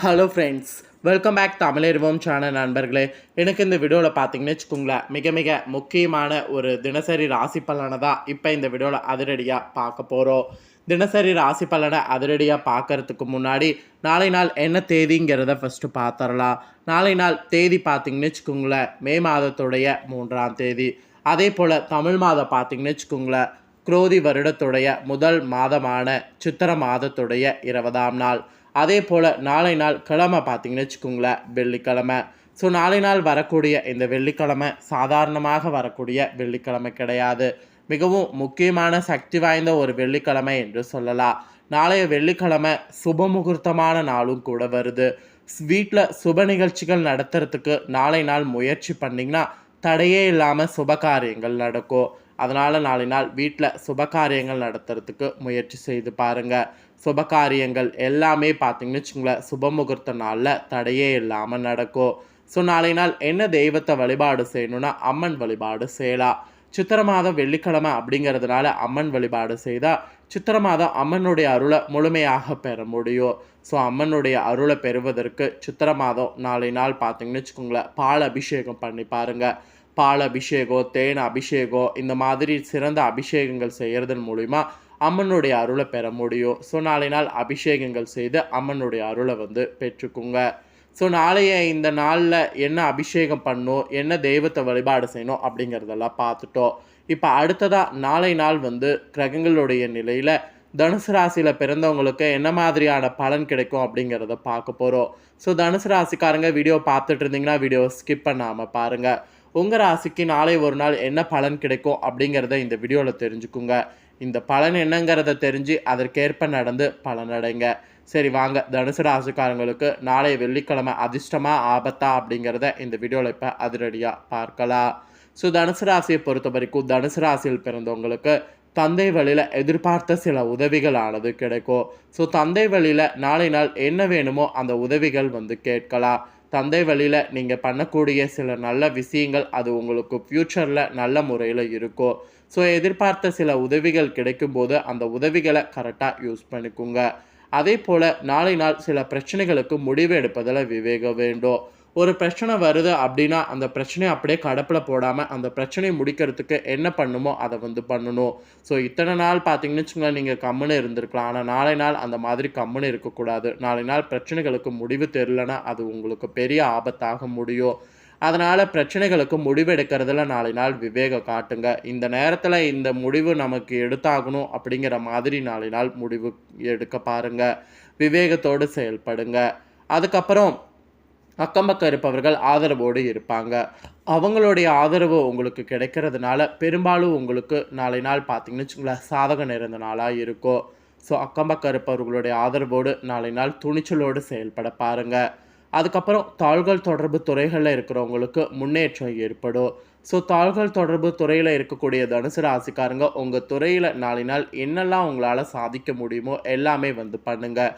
Hello friends welcome back தமிழறிவோம் channel நண்பர்களே. எனக்கு இந்த வீடியோவில் பார்த்தீங்கன்னு வச்சுக்கோங்களேன் மிக மிக முக்கியமான ஒரு தினசரி ராசி பலனை தான் இப்போ இந்த வீடியோவில் அதிரடியாக பார்க்க போகிறோம் தினசரி ராசி பலனை அதிரடியாக பார்க்கறதுக்கு முன்னாடி நாளை நாள் என்ன தேதிங்கிறத ஃபஸ்ட்டு பார்த்துடலாம் நாளை நாள் தேதி பார்த்தீங்கன்னு வச்சுக்கோங்களேன் மே மாதத்துடைய மூன்றாம் தேதி. அதே போல் தமிழ் மாதம் பார்த்தீங்கன்னு வச்சுக்கோங்களேன் குரோதி வருடத்துடைய முதல் மாதமான சித்திர மாதத்துடைய இருபதாம் நாள். அதே போல் நாளை நாள் கிழமை பார்த்தீங்கன்னு வச்சுக்கோங்களேன் வெள்ளிக்கிழமை. ஸோ நாளை நாள் வரக்கூடிய இந்த வெள்ளிக்கிழமை சாதாரணமாக வரக்கூடிய வெள்ளிக்கிழமை கிடையாது. மிகவும் முக்கியமான சக்தி வாய்ந்த ஒரு வெள்ளிக்கிழமை என்று சொல்லலாம். நாளைய வெள்ளிக்கிழமை சுப முகூர்த்தமான நாளும் கூட வருது. வீட்டில் சுப நிகழ்ச்சிகள் நடத்துறதுக்கு நாளை நாள் முயற்சி பண்ணிங்கன்னா தடையே இல்லாமல் சுப காரியங்கள் நடக்கும். அதனால் நாளை நாள் வீட்டில் சுப காரியங்கள் நடத்துறதுக்கு முயற்சி செய்து பாருங்கள் சுப காரியங்கள் எல்லாமே பார்த்தீங்கன்னு வச்சுங்களேன் சுப முகூர்த்த நாளில் தடையே இல்லாமல் நடக்கும். ஸோ நாளை நாள் என்ன தெய்வத்தை வழிபாடு செய்யணும்னா அம்மன் வழிபாடு செய்யலாம். சித்திர மாதம் வெள்ளிக்கிழமை அப்படிங்கிறதுனால அம்மன் வழிபாடு செய்தால் சித்திர மாதம் அம்மனுடைய அருளை முழுமையாக பெற முடியும். ஸோ அம்மனுடைய அருளை பெறுவதற்கு சித்திர மாதம் நாளை நாள் பார்த்தீங்கன்னு வச்சுக்கோங்களேன் பால் அபிஷேகம் பண்ணி பாருங்கள் பால் அபிஷேகம் தேன் அபிஷேகம் இந்த மாதிரி சிறந்த அபிஷேகங்கள் செய்கிறதன் மூலிமா அம்மனுடைய அருளை பெற முடியும். ஸோ நாளை நாள் அபிஷேகங்கள் செய்து அம்மனுடைய அருளை வந்து பெற்றுக்குங்க. ஸோ நாளைய இந்த நாளில் என்ன அபிஷேகம் பண்ணும் என்ன தெய்வத்தை வழிபாடு செய்யணும் அப்படிங்கிறதெல்லாம் பார்த்துட்டோம். இப்போ அடுத்ததாக நாளை நாள் வந்து கிரகங்களுடைய நிலையில் தனுசு ராசியில் பிறந்தவங்களுக்கு என்ன மாதிரியான பலன் கிடைக்கும் அப்படிங்கிறத பார்க்க போகிறோம் ஸோ தனுசு ராசிக்காரங்க வீடியோ பார்த்துட்டு இருந்தீங்கன்னா வீடியோ ஸ்கிப் பண்ணாமல் பாருங்கள் உங்கள் ராசிக்கு நாளை ஒரு நாள் என்ன பலன் கிடைக்கும் அப்படிங்கிறத இந்த வீடியோவில் தெரிஞ்சுக்குங்க. இந்த பலன் என்னங்கிறத தெரிஞ்சு அதற்கேற்ப நடந்து பலனடைங்க சரி வாங்க. தனுசு ராசிக்காரங்களுக்கு நாளை வெள்ளிக்கிழமை அதிர்ஷ்டமா ஆபத்தா அப்படிங்கிறத இந்த வீடியோவில் இப்போ அதிரடியாக பார்க்கலாம். ஸோ தனுசு ராசியை பொறுத்த வரைக்கும் தனுசு ராசியில் பிறந்தவங்களுக்கு தந்தை வழியில் எதிர்பார்த்த சில உதவிகளானது கிடைக்கும். ஸோ தந்தை வழியில் நாளை நாள் என்ன வேணுமோ அந்த உதவிகள் வந்து கேட்கலாம். தந்தை வழியில் நீங்கள் பண்ணக்கூடிய சில நல்ல விஷயங்கள் அது உங்களுக்கு ஃப்யூச்சரில் நல்ல முறையில் இருக்கும். ஸோ எதிர்பார்த்த சில உதவிகள் கிடைக்கும்போது அந்த உதவிகளை கரெக்டாக யூஸ் பண்ணிக்கோங்க. அதே போல் நாளை நாள் சில பிரச்சனைகளுக்கு முடிவு எடுப்பதில் விவேகம் வேண்டும். ஒரு பிரச்சனை வருது அப்படின்னா அந்த பிரச்சனையை அப்படியே கடப்பில் போடாமல் அந்த பிரச்சனையை முடிக்கிறதுக்கு என்ன பண்ணுமோ அதை வந்து பண்ணணும். ஸோ இத்தனை நாள் பார்த்தீங்கன்னு வச்சுக்கோங்களேன் நீங்கள் கம்முன்னு இருந்திருக்கலாம். ஆனால் நாளை நாள் அந்த மாதிரி கம்முன்னு இருக்கக்கூடாது. நாளை நாள் பிரச்சனைகளுக்கு முடிவு தெரிலனா அது உங்களுக்கு பெரிய ஆபத்தாக முடியும். அதனால் பிரச்சனைகளுக்கு முடிவு எடுக்கிறதுல நாளை நாள் விவேகம் காட்டுங்க. இந்த நேரத்தில் இந்த முடிவு நமக்கு எடுத்தாகணும் அப்படிங்கிற மாதிரி நாளை நாள் முடிவு எடுக்க பாருங்கள் விவேகத்தோடு செயல்படுங்க. அதுக்கப்புறம் அக்கம் பக்கம் இருப்பவர்கள் ஆதரவோடு இருப்பாங்க. அவங்களுடைய ஆதரவு உங்களுக்கு கிடைக்கிறதுனால பெரும்பாலும் உங்களுக்கு நாளை நாள் பார்த்தீங்கன்னு வச்சுங்களேன் சாதகம் நிறைந்த நாளாக இருக்கும். ஸோ அக்கம் பக்கம் இருப்பவர்களுடைய ஆதரவோடு நாளை நாள் துணிச்சலோடு செயல்பட பாருங்கள் அதுக்கப்புறம் தாள்கள் தொடர்பு துறைகளில் இருக்கிறவங்களுக்கு முன்னேற்றம் ஏற்படும். ஸோ தாள்கள் தொடர்பு துறையில் இருக்கக்கூடிய தனுசு ராசிக்காரங்க உங்கள் துறையில் நாளை நாள் என்னெல்லாம் உங்களால் சாதிக்க முடியுமோ எல்லாமே வந்து பண்ணுங்கள்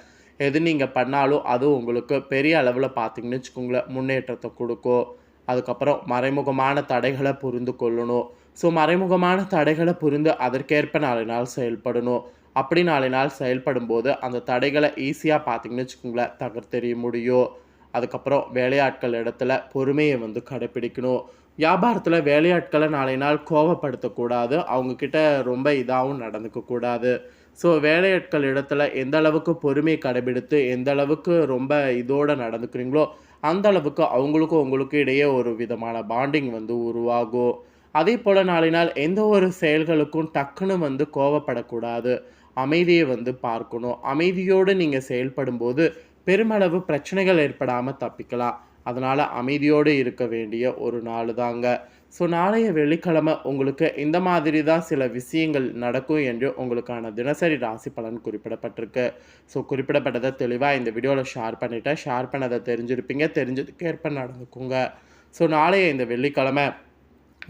எது நீங்கள் பண்ணாலும் அது உங்களுக்கு பெரிய அளவில் பார்த்தீங்கன்னு வச்சுக்கோங்களேன் முன்னேற்றத்தை கொடுக்கும். அதுக்கப்புறம் மறைமுகமான தடைகளை புரிந்து கொள்ளணும். ஸோ மறைமுகமான தடைகளை புரிந்து அதற்கேற்ப நாளை நாள் செயல்படணும். அப்படி நாலு நாள் செயல்படும் போது அந்த தடைகளை ஈஸியாக பார்த்தீங்கன்னு வச்சுக்கோங்களேன் தகர்த்தெறிய முடியும். அதுக்கப்புறம் வேலையாட்கள் இடத்துல பொறுமையை வந்து கடைப்பிடிக்கணும் வியாபாரத்தில் வேலையாட்களை நாளை நாள் கோவப்படுத்தக்கூடாது. அவங்கக்கிட்ட ரொம்ப இதாகவும் நடந்துக்கக்கூடாது ஸோ வேலையாட்கள் இடத்துல எந்த அளவுக்கு பொறுமையை கடைபிடித்து எந்த அளவுக்கு ரொம்ப இதோடு நடந்துக்கிறீங்களோ அந்த அளவுக்கு அவங்களுக்கும் உங்களுக்கும் இடையே ஒரு விதமான பாண்டிங் வந்து உருவாகும். அதே போல் நாளை நாள் எந்த ஒரு செயல்களுக்கும் டக்குன்னு வந்து கோவப்படக்கூடாது. அமைதியை வந்து பார்க்கணும். அமைதியோடு நீங்கள் செயல்படும்போது பெருமளவு பிரச்சனைகள் ஏற்படாமல் தப்பிக்கலாம். அதனால் அமைதியோடு இருக்க வேண்டிய ஒரு நாள் தாங்க. ஸோ நாளைய வெள்ளிக்கிழமை உங்களுக்கு இந்த மாதிரி தான் சில விஷயங்கள் நடக்கும் என்று உங்களுக்கான தினசரி ராசி பலன் குறிப்பிடப்பட்டிருக்கு. ஸோ குறிப்பிடப்பட்டதை தெளிவாக இந்த வீடியோவில் ஷேர் பண்ணிவிட்டேன் ஷேர் பண்ணதை தெரிஞ்சிருப்பீங்க. தெரிஞ்சதுக்கு ஏற்ப நடந்துக்குங்க. ஸோ நாளைய இந்த வெள்ளிக்கிழமை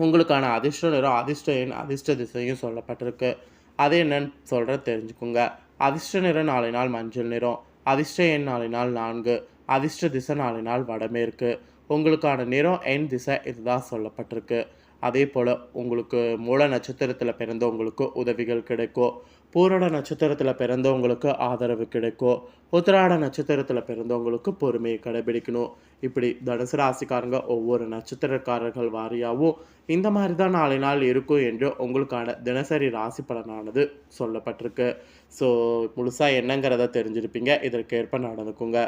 உங்களுக்கான அதிர்ஷ்ட நிறம் அதிர்ஷ்ட எண் அதிர்ஷ்ட திசையும் சொல்லப்பட்டிருக்கு. அது என்னன்னு சொல்கிற தெரிஞ்சுக்குங்க. அதிர்ஷ்ட நிறம் நாளை நாள் மஞ்சள் நிறம் அதிர்ஷ்ட எண் நாளை நாள் நான்கு. அதிர்ஷ்ட திசை நாளை நாள் வடமேற்கு உங்களுக்கான நிறம் எண் திசை இதுதான் சொல்லப்பட்டிருக்கு. அதே போல் உங்களுக்கு மூல நட்சத்திரத்தில் பிறந்தவங்களுக்கு உதவிகள் கிடைக்கும். பூரட நட்சத்திரத்தில் பிறந்தவங்களுக்கு ஆதரவு கிடைக்கும். உத்திராட நட்சத்திரத்தில் பிறந்தவங்களுக்கு பொறுமையை கடைபிடிக்கணும். இப்படி தனுசு ராசிக்காரங்க ஒவ்வொரு நட்சத்திரக்காரர்கள் வாரியாகவும் இந்த மாதிரி தான் நாளை நாள் இருக்கும் என்று உங்களுக்கான தினசரி ராசி பலனானது சொல்லப்பட்டிருக்கு. ஸோ முழுசாக என்னங்கிறத தெரிஞ்சிருப்பீங்க. இதற்கேற்ப நடந்துக்குங்க.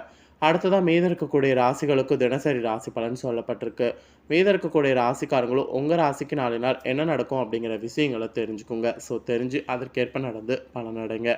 அடுத்ததாக மீதம் இருக்கக்கூடிய ராசிகளுக்கு தினசரி ராசி பலன் சொல்லப்பட்டிருக்கு. மீதம் இருக்கக்கூடிய ராசிக்காரங்களும் உங்கள் ராசிக்கு நாளை நாள் என்ன நடக்கும் அப்படிங்கிற விஷயங்களை தெரிஞ்சுக்கோங்க. ஸோ தெரிஞ்சு அதற்கேற்ப நடந்து பலனடைங்க.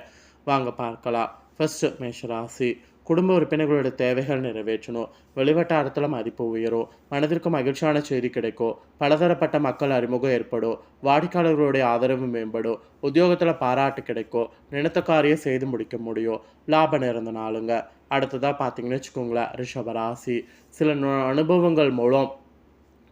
வாங்க பார்க்கலாம். ஃபஸ்ட்டு மேஷ ராசி. குடும்ப உறுப்பினர்களோட தேவைகள் நிறைவேற்றணும். வெளிவட்டாரத்தில் மதிப்பு உயரும். மனதிற்கு மகிழ்ச்சியான செய்தி கிடைக்கும். பலதரப்பட்ட மக்கள் அறிமுகம் ஏற்படும். வாடிக்கையாளர்களுடைய ஆதரவு மேம்படும். உத்தியோகத்தில் பாராட்டு கிடைக்கும். நினைத்த காரியம் செய்து முடிக்க முடியும். லாபம் நிறந்த நாளுங்க. அடுத்ததாக பார்த்தீங்கன்னு வச்சுக்கோங்களேன் ரிஷபராசி சில நு- அனுபவங்கள் மூலம்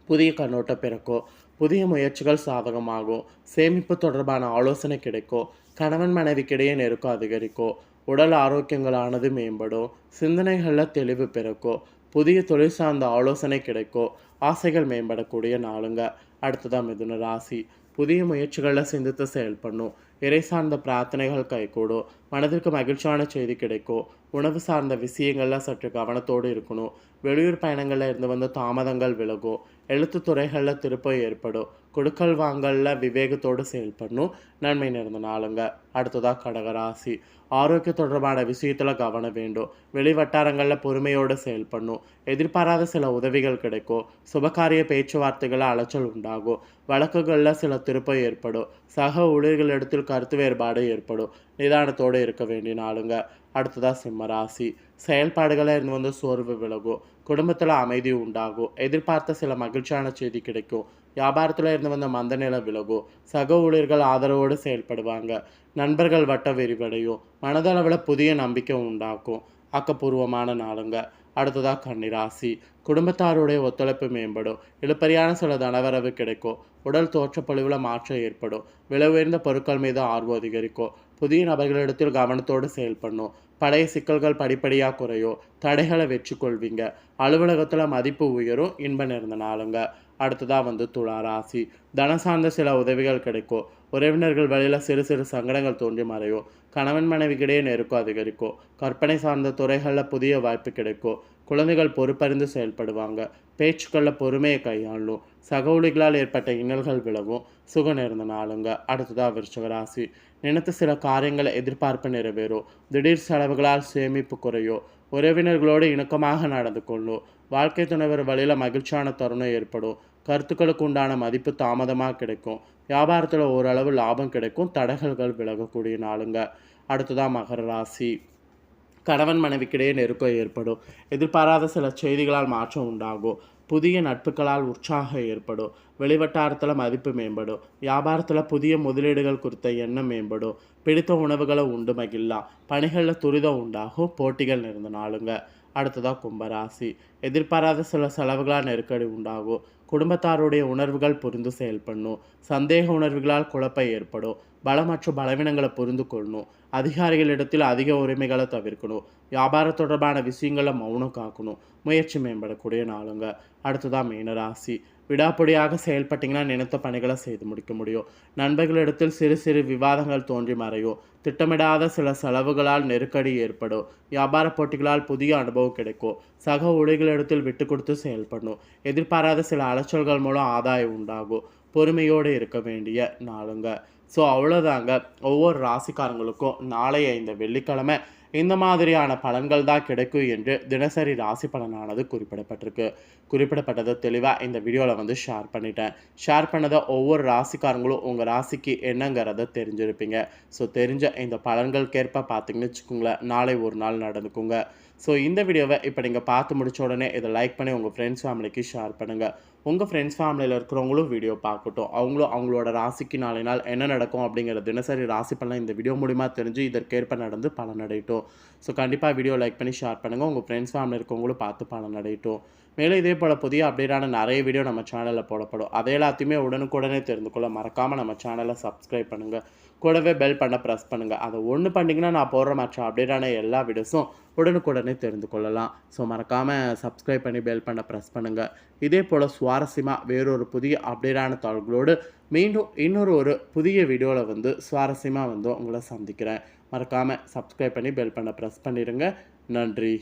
புதிய கண்ணோட்டம் பிறக்கும். புதிய முயற்சிகள் சாதகமாகும். சேமிப்பு தொடர்பான ஆலோசனை கிடைக்கும். கணவன் மனைவிக்கிடையே நெருக்கம் அதிகரிக்கும். உடல் ஆரோக்கியங்களானது மேம்படும் சிந்தனைகளில் தெளிவு பிறக்கும் புதிய தொழில் சார்ந்த ஆலோசனை கிடைக்கும் ஆசைகள் மேம்படக்கூடிய நாளுங்க. அடுத்ததான் மிதுன ராசி. புதிய முயற்சிகளில் சிந்தித்து செயல்படணும். இறை சார்ந்த பிரார்த்தனைகள் கைகூடும் மனதிற்கு மகிழ்ச்சியான செய்தி கிடைக்கும் உணவு சார்ந்த விஷயங்களில் சற்று கவனத்தோடு இருக்கணும் வெளியூர் பயணங்களில் இருந்து வந்த தாமதங்கள் விலகும் எழுத்து துறைகளில் திருப்பம் ஏற்படும் கொடுக்கல் வாங்கலில் விவேகத்தோடு செயல்படணும். நன்மை நிறைந்த நாளுங்க. அடுத்ததாக கடகராசி. ஆரோக்கிய தொடர்பான விஷயத்தில் கவனம் வேண்டும். வெளி வட்டாரங்களில் பொறுமையோடு செயல்படணும். எதிர்பாராத சில உதவிகள் கிடைக்கும். சுபகாரிய பேச்சுவார்த்தைகளில் அலைச்சல் உண்டாகும். வழக்குகளில் சில திருப்பம் ஏற்படும். சக ஊழியர்களிடத்தில் கருத்து வேறுபாடு ஏற்படும். நிதானத்தோடு இருக்க வேண்டிய நாளுங்க. அடுத்ததாக சிம்ம ராசி. செயல்பாடுகளில் இருந்து வந்து சோர்வு விலகும். குடும்பத்தில் அமைதி உண்டாகும். எதிர்பார்த்த சில மகிழ்ச்சியான செய்தி கிடைக்கும். வியாபாரத்தில் இருந்து வந்த மந்த நிலை விலகும். சக ஊழியர்கள் ஆதரவோடு செயல்படுவாங்க. நண்பர்கள் வட்ட விரிவடையும். மனதளவில் புதிய நம்பிக்கை உண்டாக்கும் ஆக்கப்பூர்வமான நாளுங்க. அடுத்ததாக கன்னிராசி. குடும்பத்தாருடைய ஒத்துழைப்பு மேம்படும். இழுப்பறியான சில தனவரவு கிடைக்கும். உடல் தோற்றப்பொழிவில் மாற்றம் ஏற்படும். விலை உயர்ந்த பொருட்கள் மீது ஆர்வம் அதிகரிக்கும். புதிய நபர்களிடத்தில் கவனத்தோடு செயல்படணும். பழைய சிக்கல்கள் படிப்படியாக குறையும். தடைகளை வெற்றி கொள்வீங்க அலுவலகத்தில் மதிப்பு உயரும். இன்பம் இருந்த நாளுங்க. அடுத்ததாக வந்து துலா ராசி. தன சார்ந்த சில உதவிகள் கிடைக்கும். உறவினர்கள் வழியில் சிறு சிறு சங்கடங்கள் தோன்றி மறையும். கணவன் மனைவிக்கிடையே நெருக்கம் அதிகரிக்கும். கற்பனை சார்ந்த துறைகளில் புதிய வாய்ப்பு கிடைக்கும். குழந்தைகள் பொறுப்பறிந்து செயல்படுவாங்க. பேச்சுக்களில் பொறுமையை கையாளும். சகோலிகளால் ஏற்பட்ட இன்னல்கள் விலகும். சுக நேர்ந்த நாளுங்க. அடுத்ததாக விருச்சக ராசி. நினைத்த சில காரியங்களை எதிர்பார்ப்பு நிறைவேறும். திடீர் செலவுகளால் சேமிப்பு குறையும். உறவினர்களோடு இணக்கமாக நடந்து கொள்ளும். வாழ்க்கை துணைவர் வழியில் மகிழ்ச்சியான தருணம் ஏற்படும். கருத்துக்களுக்கு உண்டான மதிப்பு தாமதமாக கிடைக்கும். வியாபாரத்தில் ஓரளவு லாபம் கிடைக்கும். தடகல்கள் விலகக்கூடிய நாளுங்க. அடுத்ததாக மகர ராசி. கணவன் மனைவிக்கிடையே நெருக்கம் ஏற்படும். எதிர்பாராத சில செய்திகளால் மாற்றம் உண்டாகும். புதிய நட்புகளால் உற்சாகம் ஏற்படும். வெளிவட்டாரத்தில் மதிப்பு மேம்படும். வியாபாரத்தில் புதிய முதலீடுகள் குறித்த எண்ணம் மேம்படும். பிடித்த உணவுகளை உண்டு மகிழலாம். பணிகளில் துரிதம் உண்டாகும். போட்டிகள் இருந்த நாளுங்க. அடுத்ததாக கும்பராசி. எதிர்பாராத சில செலவுகளால் நெருக்கடி உண்டாகும். குடும்பத்தாருடைய உணர்வுகள் புரிந்து செயல்படணும். சந்தேக உணர்வுகளால் குழப்பம் ஏற்படும். பலம் மற்றும் பலவீனங்களை புரிந்து கொள்ளணும். அதிகாரிகளிடத்தில் அதிக உரிமைகளை தவிர்க்கணும். வியாபாரம் தொடர்பான விஷயங்களை மௌனம் காக்கணும். முயற்சி மேம்படக்கூடிய நாளுங்க. அடுத்ததாக மீனராசி. விடாப்படியாக செயல்பட்டீங்கன்னா நினைத்த பணிகளை செய்து முடிக்க முடியும். நண்பர்களிடத்தில் சிறு சிறு விவாதங்கள் தோன்றி மறையும். திட்டமிடாத சில செலவுகளால் நெருக்கடி ஏற்படும். வியாபார போட்டிகளால் புதிய அனுபவம் கிடைக்கும். சக ஊழிகளிடத்தில் விட்டு கொடுத்து செயல்படணும். எதிர்பாராத சில அலைச்சல்கள் மூலம் ஆதாயம் உண்டாகும். பொறுமையோடு இருக்க வேண்டிய நாளுங்க. ஸோ அவ்வளோதாங்க ஒவ்வொரு ராசிக்காரங்களுக்கும் நாளைய இந்த வெள்ளிக்கிழமை இந்த மாதிரியான பலன்கள் தான் கிடைக்கும் என்று தினசரி ராசி பலனானது குறிப்பிடப்பட்டிருக்கு. குறிப்பிடப்பட்டதை தெளிவாக இந்த வீடியோவில் வந்து ஷேர் பண்ணிட்டேன். ஷேர் பண்ணதை ஒவ்வொரு ராசிக்காரங்களும் உங்கள் ராசிக்கு என்னங்கிறத தெரிஞ்சிருப்பீங்க. ஸோ தெரிஞ்ச இந்த பலன்களுக்கேற்ப பார்த்தீங்கன்னு வச்சுக்கோங்களேன் நாளை ஒரு நாள் நடந்துக்குங்க. ஸோ இந்த வீடியோவை இப்போ நீங்கள் பார்த்து முடிச்ச உடனே இதை லைக் பண்ணி உங்கள் ஃப்ரெண்ட்ஸ் ஃபேமிலிக்கு ஷேர் பண்ணுங்கள் உங்கள் ஃப்ரெண்ட்ஸ் ஃபேமிலியில் இருக்கிறவங்களும் வீடியோ பார்க்கட்டும். அவங்களும் அவங்களோட ராசிக்கு நாளை நாள் என்ன நடக்கும் அப்படிங்கிற தினசரி ராசி பலன் இந்த வீடியோ மூலிமா தெரிஞ்சு இதற்கேற்ப நடந்து பலனடையட்டும். ஸோ கண்டிப்பாக வீடியோ லைக் பண்ணி ஷேர் பண்ணுங்கள் உங்கள் ஃப்ரெண்ட்ஸ் ஃபேமிலி இருக்கவங்களும் பார்த்து பலனடையட்டும். மேலும் இதே போல் புதிய அப்டேட்டான நிறைய வீடியோ நம்ம சேனலில் போடப்படும். அதை எல்லாத்தையுமே உடனுக்குடனே தெரிந்து கொள்ள மறக்காமல் நம்ம சேனலை சப்ஸ்கிரைப் பண்ணுங்கள் கூடவே பெல் பண்ண ப்ரெஸ் பண்ணுங்கள் அதை ஒன்று பண்ணிங்கன்னா நான் போடுற மற்ற அப்டேட்டான எல்லா வீடியோஸும் உடனுக்குடனே தெரிந்து கொள்ளலாம். ஸோ மறக்காமல் சப்ஸ்கிரைப் பண்ணி பெல் பண்ண ப்ரெஸ் பண்ணுங்கள் இதே போல் சுவாரஸ்யமாக வேறொரு புதிய அப்டேட்டான தாள்களோடு மீண்டும் இன்னொரு ஒரு புதிய வீடியோவில் வந்து சுவாரஸ்யமாக வந்து உங்களை சந்திக்கிறேன். மறக்காமல் சப்ஸ்கிரைப் பண்ணி பெல் பண்ண ப்ரெஸ் பண்ணிடுங்க நன்றி.